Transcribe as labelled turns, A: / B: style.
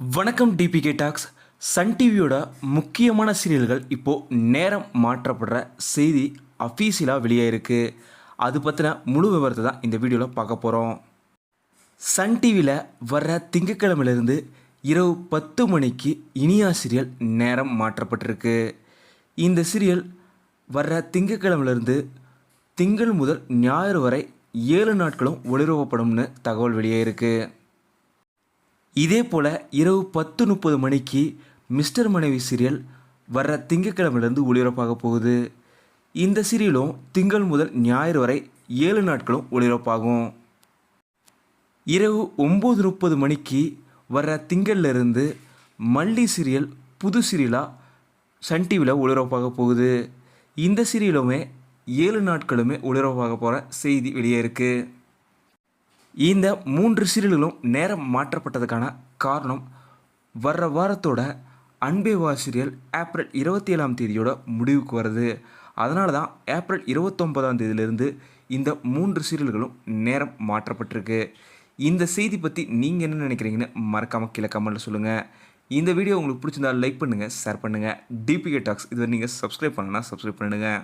A: வணக்கம் DPK tax Sun டிவியோட முக்கியமான சீரியல்கள் இப்போது நேரம் மாற்றப்படுற செய்தி அஃபீஷியலாக வெளியாயிருக்கு. அது பற்றின முழு விவரத்தை தான் இந்த வீடியோவில் பார்க்க போகிறோம் சன் டிவியில் வர்ற திங்கக்கிழமையிலேருந்து இரவு பத்து மணிக்கு இனியா சீரியல் நேரம் மாற்றப்பட்டிருக்கு. இந்த சீரியல் வர்ற திங்கக்கிழமையிலேருந்து திங்கள் முதல் ஞாயிறு வரை ஏழு நாட்களும் ஒளிபரப்பப்படும்னு தகவல் வெளியாயிருக்கு. இதே போல் இரவு பத்து முப்பது மணிக்கு மிஸ்டர் மனைவி சீரியல் வர்ற திங்கக்கிழமையிலேருந்து ஒளிபரப்பாக போகுது. இந்த சீரியலும் திங்கள் முதல் ஞாயிறு வரை ஏழு நாட்களும் ஒளிபரப்பாகும். இரவு ஒம்பது முப்பது மணிக்கு வர்ற திங்கள்லேருந்து மல்லி சீரியல் புது சீரியலாக சன் டிவியில் ஒளிபரப்பாக போகுது. இந்த சீரியலுமே ஏழு நாட்களுமே ஒளிபரப்பாக போகிற செய்தி வெளியே இருக்குது இந்த மூன்று சீரியல்களும் நேரம் மாற்றப்பட்டதுக்கான காரணம் வர்ற வாரத்தோட அன்பே வா சீரியல் ஏப்ரல் இருபத்தி ஏழாம் தேதியோட முடிவுக்கு வருது அதனால தான் ஏப்ரல் இருபத்தொம்பதாம் தேதியிலிருந்து இந்த மூன்று சீரியல்களும் நேரம் மாற்றப்பட்டிருக்கு. இந்த செய்தி பற்றி நீங்கள் என்ன நினைக்கிறீங்கன்னு மறக்காமல் கீழே கமெண்ட்டில் சொல்லுங்கள் இந்த வீடியோ உங்களுக்கு பிடிச்சிருந்தா லைக் பண்ணுங்கள் ஷேர் பண்ணுங்கள் டிபிகே டாக்ஸ் இதுவரை நீங்கள் சப்ஸ்கிரைப் பண்ணலன்னா சப்ஸ்கிரைப் பண்ணுங்கள்